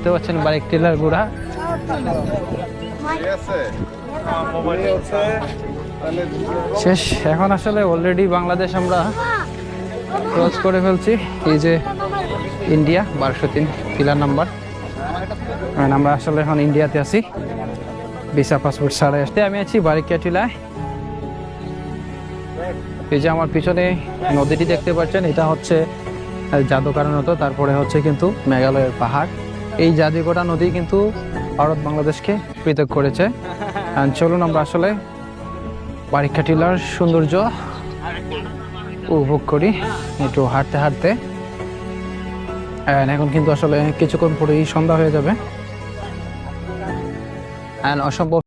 দেখতে পাচ্ছেন bike teller গুড়া। শেষ এখন আসলে অলরেডি বাংলাদেশ আমরা ক্রস করে ফেলছি। এই যে ইন্ডিয়া বারোশো তিন পিলার নাম্বার আমরা আসলে এখন ইন্ডিয়াতে আছি। ভিসা পাসপোর্ট ছাড়াই আসতে। আমি আছি বারিকাটিলায় এই যে আমার পিছনে নদীটি দেখতে পাচ্ছেন এটা হচ্ছে জাদুকারের মতো তারপরে হচ্ছে কিন্তু মেঘালয়ের পাহাড়। এই জাদিগোটা নদী কিন্তু ভারত বাংলাদেশকে পৃথক করেছে। চলুন আমরা আসলে পরীক্ষা টিলার সৌন্দর্য উপভোগ করি, একটু হাঁটতে হাঁটতে। এখন কিন্তু আসলে কিছুক্ষণ পরেই সন্ধ্যা হয়ে যাবে। অসম্ভব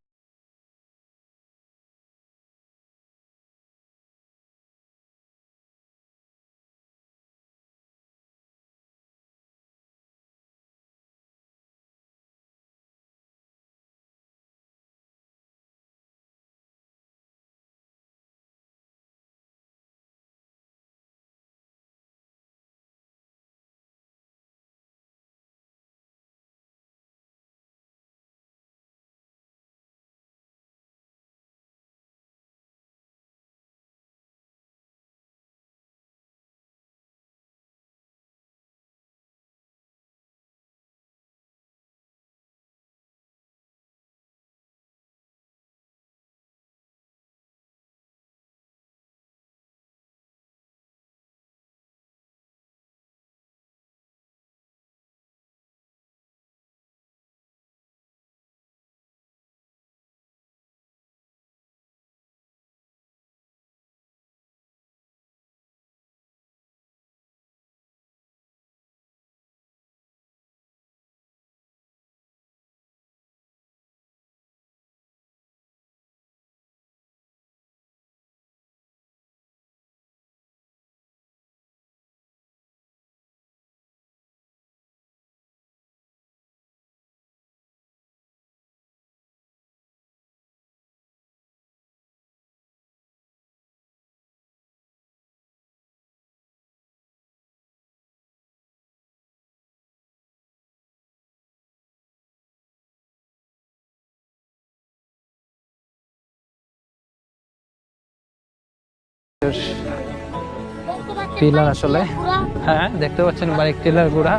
পিলার আসলে। হ্যাঁ দেখতে পাচ্ছেন বাইক টিলার গুড়া।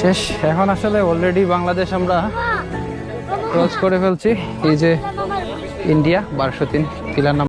শেষ। এখন আসলে অলরেডি বাংলাদেশ আমরা ক্রস করে ফেলছি। এই যে ইন্ডিয়া বারোশো তিন পিলার নাম্বার